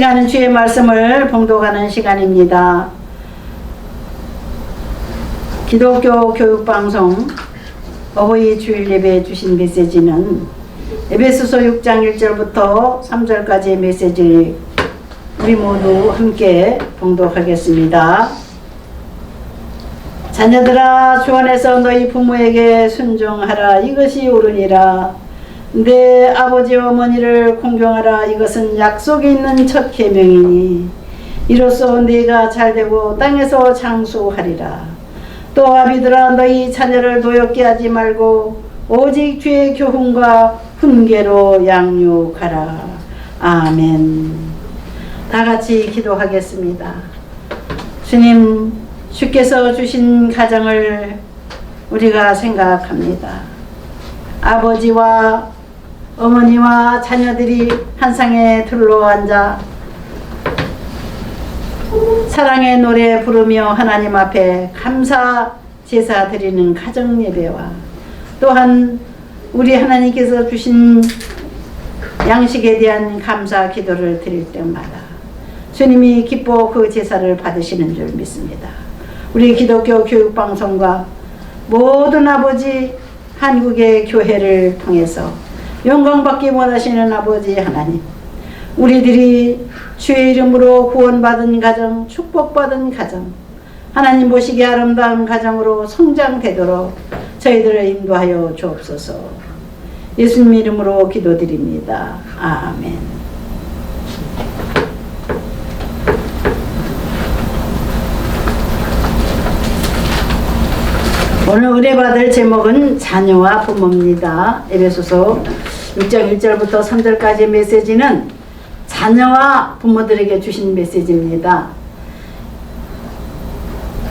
시간은 주의 말씀을 봉독하는 시간입니다. 기독교 교육방송 어버이 주일 예배에 주신 메시지는 에베소서 6장 1절부터 3절까지의 메시지를 우리 모두 함께 봉독하겠습니다. 자녀들아 주 안에서 너희 부모에게 순종하라 이것이 옳으니라 내 아버지와 어머니를 공경하라. 이것은 약속이 있는 첫 계명이니 이로써 네가 잘되고 땅에서 장수하리라. 또 아비들아 너희 자녀를 노엽게 하지 말고 오직 주의 교훈과 훈계로 양육하라. 아멘. 다 같이 기도하겠습니다. 주님 주께서 주신 가정을 우리가 생각합니다. 아버지와 어머니와 자녀들이 한 상에 둘러앉아 사랑의 노래 부르며 하나님 앞에 감사 제사 드리는 가정 예배와 또한 우리 하나님께서 주신 양식에 대한 감사 기도를 드릴 때마다 주님이 기뻐 그 제사를 받으시는 줄 믿습니다. 우리 기독교 교육방송과 모든 아버지 한국의 교회를 통해서 영광받기 원하시는 아버지 하나님 우리들이 주의 이름으로 구원받은 가정 축복받은 가정 하나님 보시기에 아름다운 가정으로 성장되도록 저희들을 인도하여 주옵소서. 예수님 이름으로 기도드립니다. 아멘. 오늘 의뢰받을 제목은 자녀와 부모입니다. 에베소서 6장 1절부터 3절까지의 메시지는 자녀와 부모들에게 주신 메시지입니다.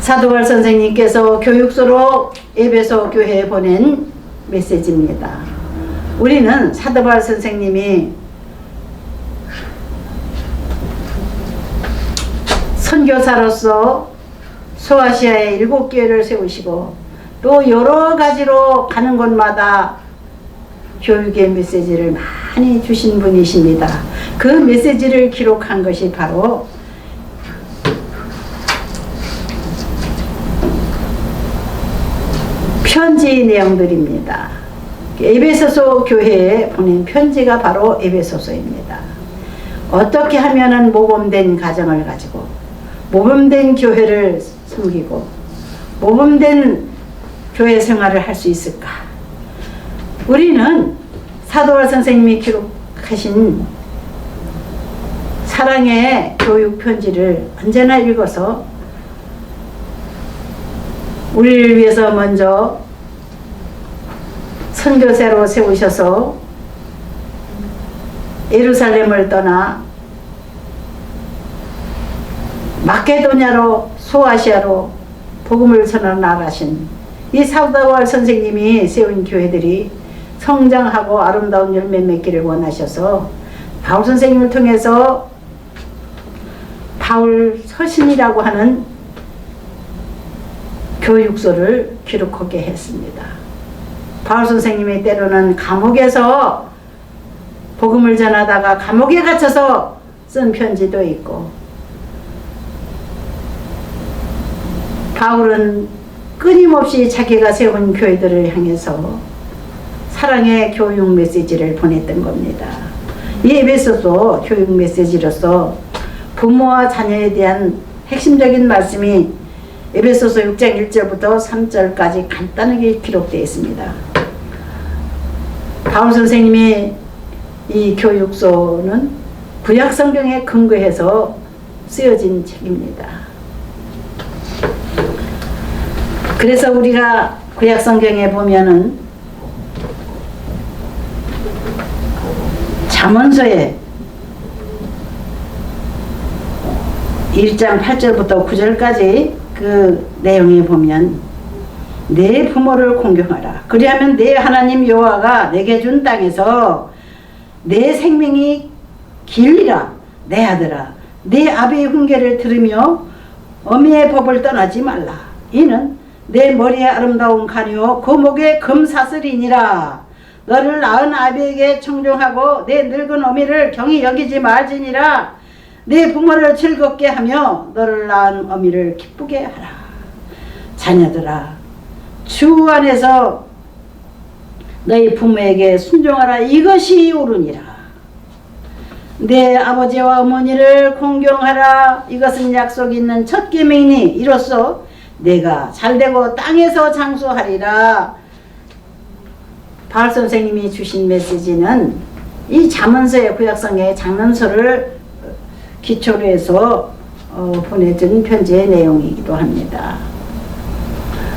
사도발 선생님께서 교육소로 에베소 교회에 보낸 메시지입니다. 우리는 사도발 선생님이 선교사로서 소아시아에 일곱 교회를 세우시고 또 여러 가지로 가는 곳마다 교육의 메시지를 많이 주신 분이십니다. 그 메시지를 기록한 것이 바로 편지 내용들입니다. 에베소서 교회에 보낸 편지가 바로 에베소서입니다. 어떻게 하면은 모범된 가정을 가지고 모범된 교회를 섬기고 모범된 교회 생활을 할 수 있을까? 우리는 사도와 선생님이 기록하신 사랑의 교육 편지를 언제나 읽어서 우리를 위해서 먼저 선교사로 세우셔서 예루살렘을 떠나 마케도냐로 소아시아로 복음을 나가신 이 사도월 선생님이 세운 교회들이 성장하고 아름다운 열매 맺기를 원하셔서 바울 선생님을 통해서 바울 서신이라고 하는 교육서를 기록하게 했습니다. 바울 선생님이 때로는 감옥에서 복음을 전하다가 감옥에 갇혀서 쓴 편지도 있고 바울은 끊임없이 자기가 세운 교회들을 향해서 사랑의 교육 메시지를 보냈던 겁니다. 이 에베소서 교육 메시지로서 부모와 자녀에 대한 핵심적인 말씀이 에베소서 6장 1절부터 3절까지 간단하게 기록되어 있습니다. 바울 선생님이 이 교육서는 구약 성경에 근거해서 쓰여진 책입니다. 그래서 우리가 구약 성경에 보면은 잠언서에 1장 8절부터 9절까지 그 내용에 보면 내 부모를 공경하라. 그리하면 내 하나님 여호와가 내게 준 땅에서 내 생명이 길리라. 내 아들아. 내 아비의 훈계를 들으며 어미의 법을 떠나지 말라. 이는 내 머리에 아름다운 간이요 그 목에 금사슬이니라. 너를 낳은 아비에게 청종하고 내 늙은 어미를 경히 여기지 말지니라. 내 부모를 즐겁게 하며 너를 낳은 어미를 기쁘게 하라. 자녀들아, 주 안에서 너희 부모에게 순종하라. 이것이 옳으니라. 내 아버지와 어머니를 공경하라. 이것은 약속 있는 첫 계명이니 이로써 내가 잘되고 땅에서 장수하리라. 바울 선생님이 주신 메시지는 이 자문서의 구약성의 장문서를 기초로 해서 어, 보내준 편지의 내용이기도 합니다.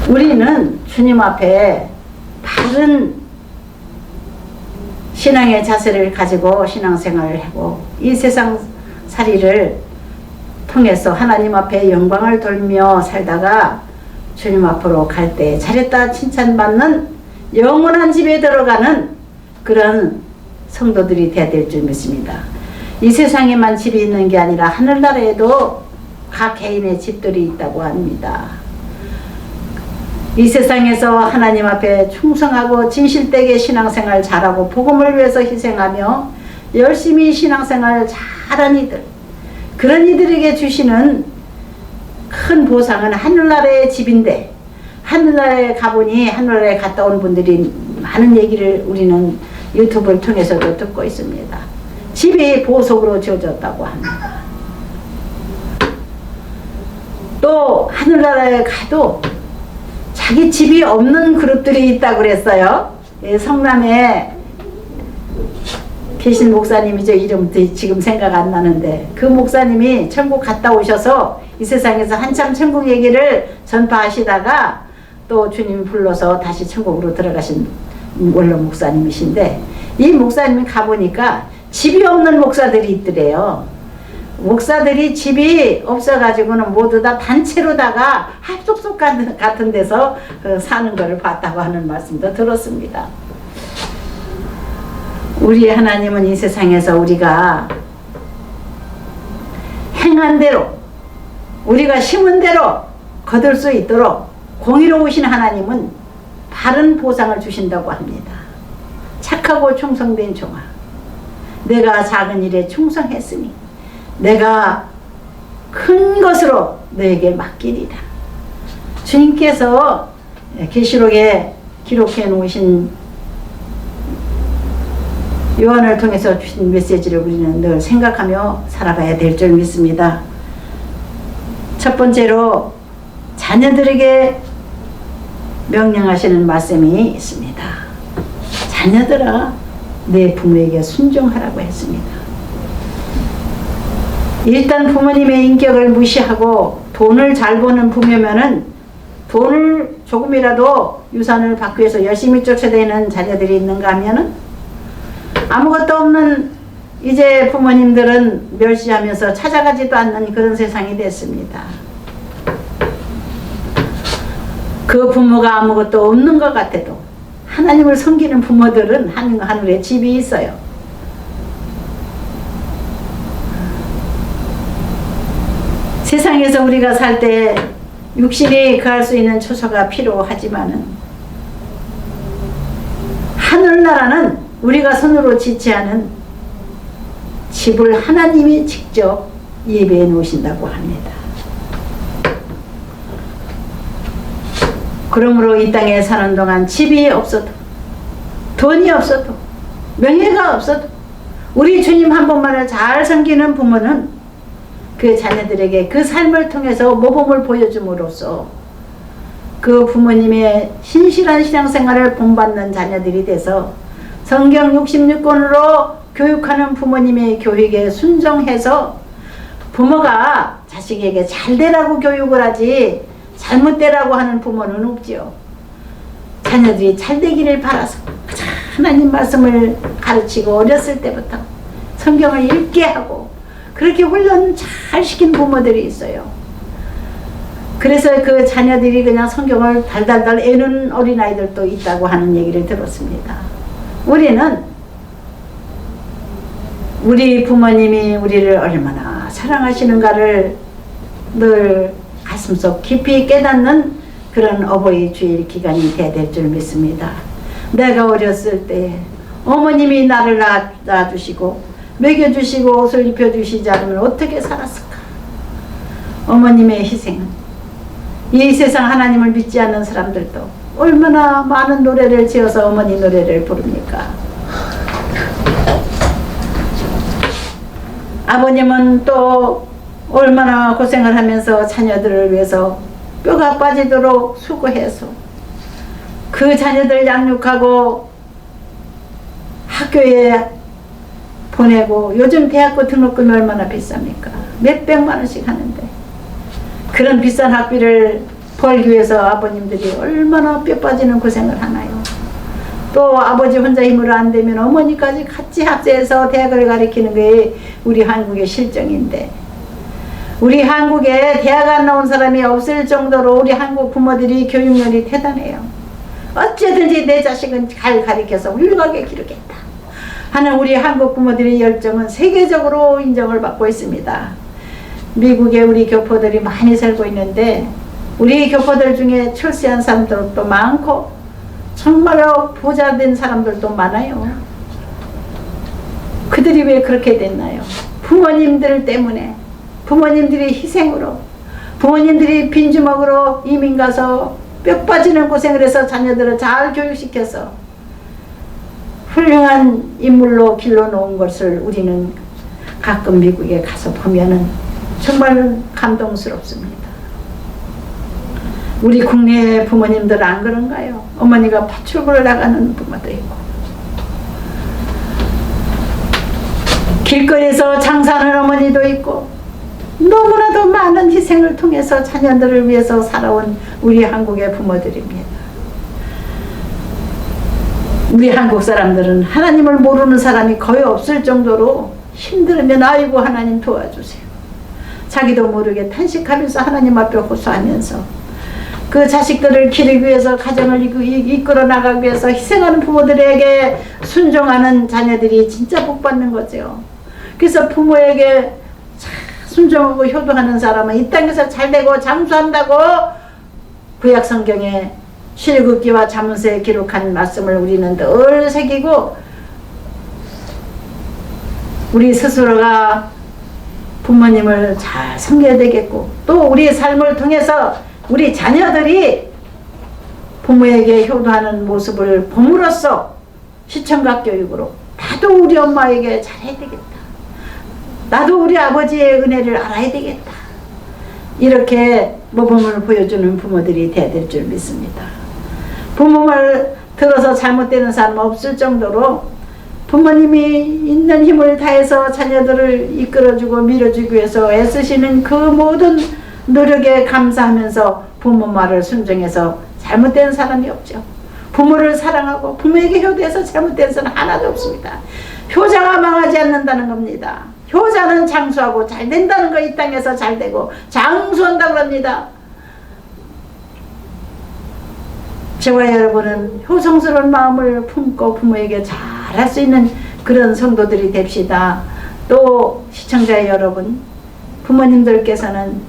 우리는 주님 앞에 바른 신앙의 자세를 가지고 신앙생활을 하고 이 세상 살이를 통해서 하나님 앞에 영광을 돌며 살다가 주님 앞으로 갈 때 잘했다 칭찬받는 영원한 집에 들어가는 그런 성도들이 되어야 될 줄 믿습니다. 이 세상에만 집이 있는 게 아니라 하늘나라에도 각 개인의 집들이 있다고 합니다. 이 세상에서 하나님 앞에 충성하고 진실되게 신앙생활 잘하고 복음을 위해서 희생하며 열심히 신앙생활 잘한 이들 그런 이들에게 주시는 큰 보상은 하늘나라의 집인데 하늘나라에 가보니 하늘나라에 갔다 온 분들이 많은 얘기를 우리는 유튜브를 통해서도 듣고 있습니다. 집이 보석으로 지어졌다고 합니다. 또 하늘나라에 가도 자기 집이 없는 그룹들이 있다고 그랬어요. 예, 성남에 계신 목사님이죠. 이름 지금 생각 안 나는데 그 목사님이 천국 갔다 오셔서 이 세상에서 한참 천국 얘기를 전파하시다가 또 주님이 불러서 다시 천국으로 들어가신 원로 목사님이신데 이 목사님이 가보니까 집이 없는 목사들이 있더래요. 목사들이 집이 없어가지고는 모두 다 단체로다가 같은 같은 데서 어, 사는 것을 봤다고 하는 말씀도 들었습니다. 우리 하나님은 이 세상에서 우리가 행한 대로 우리가 심은 대로 거둘 수 있도록 공의로우신 하나님은 바른 보상을 주신다고 합니다. 착하고 충성된 종아 내가 작은 일에 충성했으니 내가 큰 것으로 너에게 맡기리라. 주님께서 계시록에 기록해 놓으신 요한을 통해서 주신 메시지를 우리는 늘 생각하며 살아가야 될 줄 믿습니다. 첫 번째로 자녀들에게 명령하시는 말씀이 있습니다. 자녀들아, 내 부모에게 순종하라고 했습니다. 일단 부모님의 인격을 무시하고 돈을 잘 버는 부모면은 돈을 조금이라도 유산을 받기 위해서 열심히 쫓아다니는 자녀들이 있는가 하면은 아무것도 없는 이제 부모님들은 멸시하면서 찾아가지도 않는 그런 세상이 됐습니다. 그 부모가 아무것도 없는 것 같아도 하나님을 섬기는 부모들은 하늘에 집이 있어요. 세상에서 우리가 살 때 육신이 그할 수 있는 처소가 필요하지만은 하늘나라는 우리가 손으로 않은 집을 하나님이 직접 예배해 놓으신다고 합니다. 그러므로 이 땅에 사는 동안 집이 없어도 돈이 없어도 명예가 없어도 우리 주님 한 번만을 잘 섬기는 부모는 그 자녀들에게 그 삶을 통해서 모범을 보여줌으로써 그 부모님의 신실한 신앙생활을 본받는 자녀들이 돼서 성경 66권으로 교육하는 부모님의 교육에 순종해서 부모가 자식에게 잘 되라고 교육을 하지 잘못되라고 하는 부모는 없지요. 자녀들이 잘 되기를 바라서 하나님 말씀을 가르치고 어렸을 때부터 성경을 읽게 하고 그렇게 훈련 잘 시킨 부모들이 있어요. 그래서 그 자녀들이 그냥 성경을 달달달 애는 어린아이들도 있다고 하는 얘기를 들었습니다. 우리는 우리 부모님이 우리를 얼마나 사랑하시는가를 늘 가슴 속 깊이 깨닫는 그런 어버이 주일 기간이 돼야 될 줄 믿습니다. 내가 어렸을 때 어머님이 나를 낳아주시고 먹여주시고 옷을 입혀주시지 않으면 어떻게 살았을까? 어머님의 희생은 이 세상 하나님을 믿지 않는 사람들도 얼마나 많은 노래를 지어서 어머니 노래를 부릅니까? 아버님은 또 얼마나 고생을 하면서 자녀들을 위해서 뼈가 빠지도록 수고해서 그 자녀들 양육하고 학교에 보내고 요즘 대학교 등록금이 얼마나 비쌉니까? 몇백만 원씩 하는데 그런 비싼 학비를 벌기 위해서 아버님들이 얼마나 뼈 빠지는 고생을 하나요? 또 아버지 혼자 힘으로 안 되면 어머니까지 같이 합세해서 대학을 가리키는 게 우리 한국의 실정인데 우리 한국에 대학 안 나온 사람이 없을 정도로 우리 한국 부모들이 교육열이 대단해요. 어쨌든지 내 자식은 잘 가리켜서 훌륭하게 기르겠다 하는 우리 한국 부모들의 열정은 세계적으로 인정을 받고 있습니다. 미국에 우리 교포들이 많이 살고 있는데 우리 교포들 중에 출세한 사람들도 많고 정말로 부자 된 사람들도 많아요. 그들이 왜 그렇게 됐나요? 부모님들 때문에 부모님들이 희생으로 부모님들이 빈주먹으로 이민 가서 뼈 빠지는 고생을 해서 자녀들을 잘 교육시켜서 훌륭한 인물로 길러놓은 것을 우리는 가끔 미국에 가서 보면은 정말 감동스럽습니다. 우리 국내 부모님들 안 그런가요? 어머니가 파출부를 나가는 부모도 있고 길거리에서 장사하는 어머니도 있고 너무나도 많은 희생을 통해서 자녀들을 위해서 살아온 우리 한국의 부모들입니다. 우리 한국 사람들은 하나님을 모르는 사람이 거의 없을 정도로 힘들으면 아이고 하나님 도와주세요. 자기도 모르게 탄식하면서 하나님 앞에 호소하면서 그 자식들을 기르기 위해서 가정을 이끌- 이끌어 나가기 위해서 희생하는 부모들에게 순종하는 자녀들이 진짜 복 받는 거죠. 그래서 부모에게 참 순종하고 효도하는 사람은 이 땅에서 잘되고 장수한다고 구약 성경에 실극기와 자문서에 기록한 말씀을 우리는 늘 새기고 우리 스스로가 부모님을 잘 섬겨야 되겠고 또 우리 삶을 통해서 우리 자녀들이 부모에게 효도하는 모습을 봄으로써 시청각 교육으로 나도 우리 엄마에게 잘해야 되겠다. 나도 우리 아버지의 은혜를 알아야 되겠다. 이렇게 모범을 보여주는 부모들이 돼야 될 줄 믿습니다. 부모를 들어서 잘못되는 사람 없을 정도로 부모님이 있는 힘을 다해서 자녀들을 이끌어주고 밀어주기 위해서 애쓰시는 그 모든 노력에 감사하면서 부모 말을 순종해서 잘못된 사람이 없죠. 부모를 사랑하고 부모에게 효도해서 잘못된 사람 하나도 없습니다. 효자가 망하지 않는다는 겁니다. 효자는 장수하고 잘 된다는 거 이 땅에서 잘 되고 장수한다고 합니다. 저와 여러분은 효성스러운 마음을 품고 부모에게 잘 할 수 있는 그런 성도들이 됩시다. 또 시청자 여러분, 부모님들께서는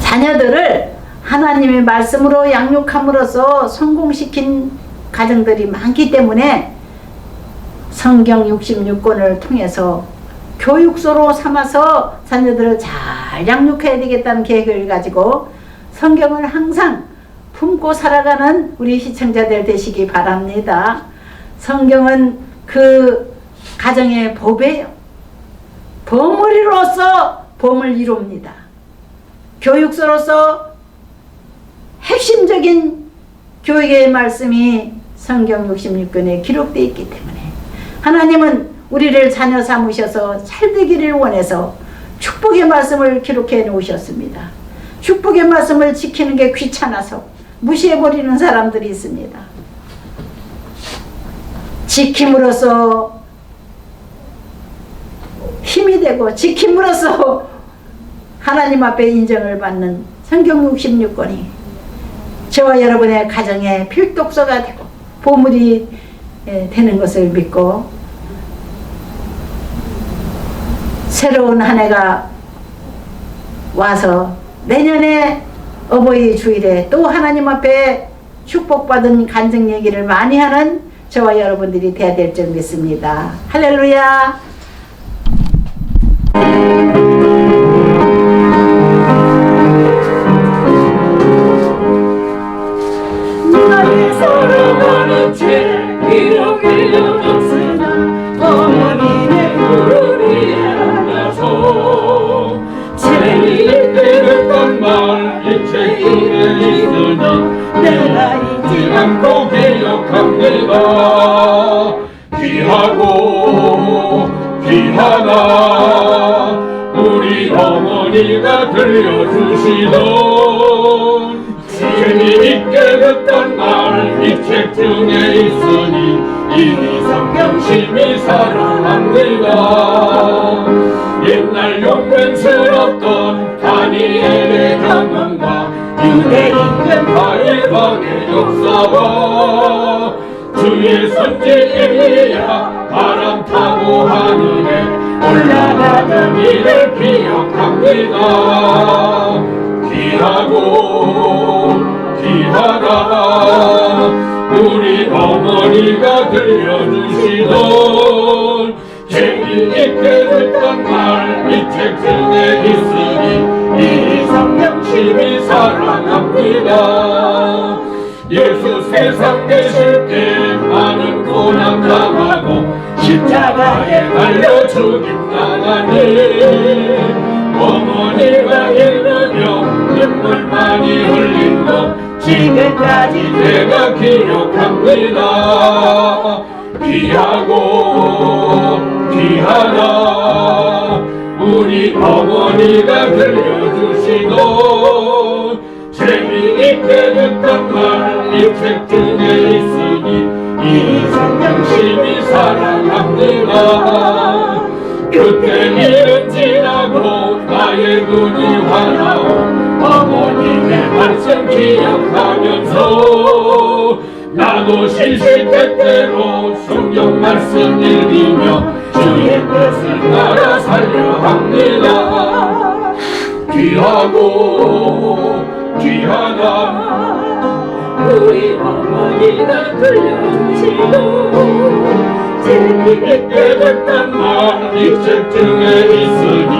자녀들을 하나님의 말씀으로 양육함으로써 성공시킨 가정들이 많기 때문에 성경 66권을 통해서 교육소로 삼아서 자녀들을 잘 양육해야 되겠다는 계획을 가지고 성경을 항상 품고 살아가는 우리 시청자들 되시기 바랍니다. 성경은 그 가정의 법이에요. 버무리로서 봄을 이룹니다. 교육서로서 핵심적인 교육의 말씀이 성경 66권에 기록되어 있기 때문에 하나님은 우리를 자녀 삼으셔서 잘 되기를 원해서 축복의 말씀을 기록해 놓으셨습니다. 축복의 말씀을 지키는 게 귀찮아서 무시해버리는 사람들이 있습니다. 지킴으로써 힘이 되고 지킴으로써 하나님 앞에 인정을 받는 성경 66권이 저와 여러분의 가정에 필독서가 되고 보물이 예, 되는 것을 믿고 새로운 한 해가 와서 내년에 어버이 주일에 또 하나님 앞에 축복받은 간증 얘기를 많이 하는 저와 여러분들이 돼야 될 줄 믿습니다. 할렐루야. 있으니 내가 잊지 않고 기억합니다 귀하고 귀하다 우리 어머니가 들려주시던 재미있게 듣던 말 이 책 중에 있으니 이 성경심이 사랑합니다 옛날 용맹스럽던 다니엘의 경험과 유대인된 바일방의 역사와 주의 엘리야 바람 타고 하늘에 올라가는 일을 기억합니다. 귀하고 귀하다 우리 어머니가 들려주시던 재미있게 듣던 말이 책 중에 있으니 이 성령심이 사랑합니다. 예수 세상 계실 때 많은 고난 당하고 십자가에 달려 죽임 당하니 어머니가 읽으며 눈물 많이 흘린 것 지금까지 내가 기억합니다. 귀하고 귀하다. 우리 어머니가 들려 주시던 재미있게 듣던 말이책 중에 있으니 이 성령심이 사랑합니다. 그때 일은 지나고 나의 눈이 환하오 어머님의 말씀 기억하면서 나도 실실 때때로 성경 말씀 읽으며 주의 뜻을 따라 살려 합니다 귀하고 귀하다. 우리 어머니가 들려주시고 재미있게 듣던 말이책 중에 있으니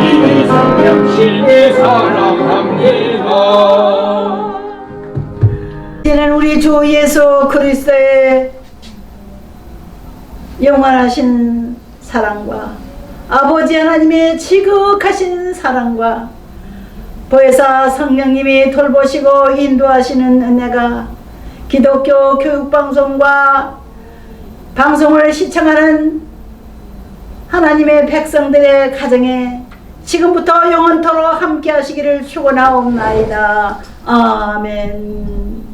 이 성령심이 사랑합니다. 이제는 우리 주 예수 그리스도의 영원하신 사랑과 아버지 하나님의 지극하신 사랑과 보혜사 성령님이 돌보시고 인도하시는 은혜가 기독교 교육방송과 방송을 시청하는 하나님의 백성들의 가정에 지금부터 영원토록 함께 하시기를 축원하옵나이다. 아멘.